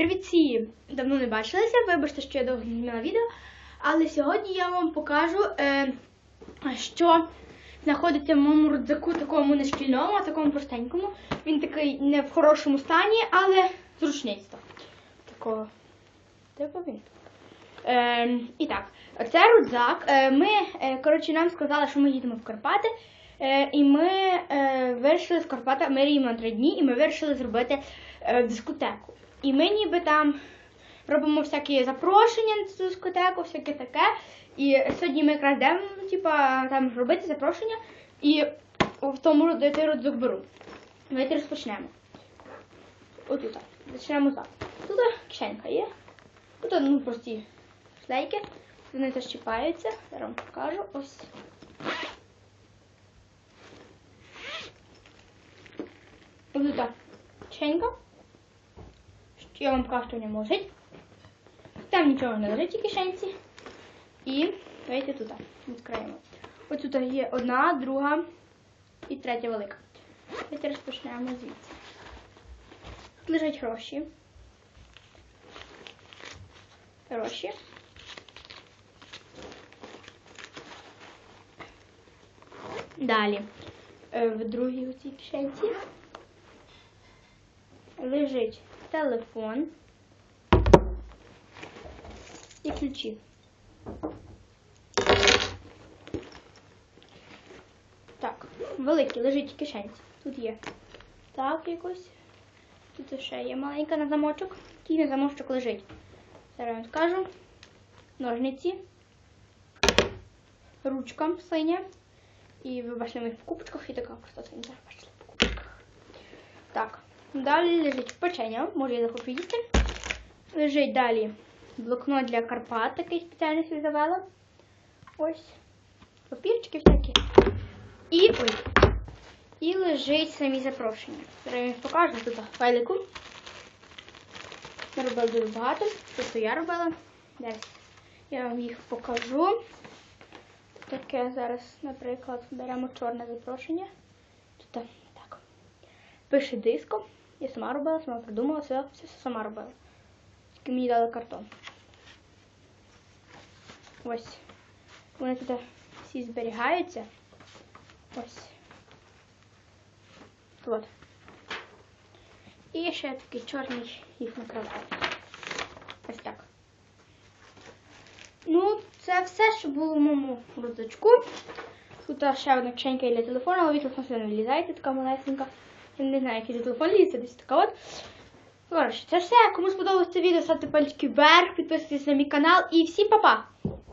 Привіт всі! Давно не бачилися, вибачте, що я довго не знімала відео. Але сьогодні я вам покажу, е, що знаходиться в моєму рюкзаку такому не шкільному, а такому простенькому. Він такий не в хорошому стані, але зручництво. Такого. Типу він. Е, і так, це рюкзак. Е, ми, е, коротше, нам сказали, що ми їдемо в Карпати. Е, і ми е, вирішили з Карпата, ми рівно три дні, і ми вирішили зробити е, дискотеку. І ми ніби там робимо всякі запрошення на цю дискотеку, всяке таке. І сьогодні ми якраз йдемо, ну, типа, там робити запрошення, і в тому той рюкзак беру. Давайте розпочнемо. Отут. Почнемо так. Тут кишенька є. Тут ну, прості шлейки. Вони теж чіпаються. Зараз вам покажу. Ось. Ось тут кишенька. Я вам покажу, що в ньому лежить. Там нічого не лежить у кишенці. І давайте тут відкриємо. Ось тут є одна, друга і третя велика. Давайте розпочнемо звідси. Тут лежать гроші. Гроші. Далі. е, В другій у цій кишенці лежить телефон і ключі. Так, великий лежить в кишенці. Тут є так якось. Тут ще є маленька на замочок. Який на замочок лежить. Зараз вам скажу. Ножниці, ручка синя. І ви бачили ми в купочках і така просто синя. Бачили в купочках. Так, далі лежить печення. Може я захочу. Лежить далі блокнот для Карпат, такий спеціальний собі завела. Ось. Папірчики всякі. І ой. І лежить самі запрошення. Зараз я вам покажу тут файлику. Ми робили дуже багато. Тобто я робила. Зараз я вам їх покажу. Таке зараз, наприклад, беремо чорне запрошення. Тут так. Пише диско. Я сама робила, сама придумала, все, все сама робила. Тільки мені дали картон. Ось. Вони тут всі зберігаються. Ось. От. І ще такий чорний їх накриває. Ось так. Ну, це все, що було в моєму рюкзачку. Тут ще одна кишенька для телефону, але від телефону не влізаєте, така малесенька. Не знаю, який телефон лізе, десь така от. Коротше, це все. Кому сподобалось це відео, ставте пальчики вверх, підписуйтесь на мій канал і всім па-па!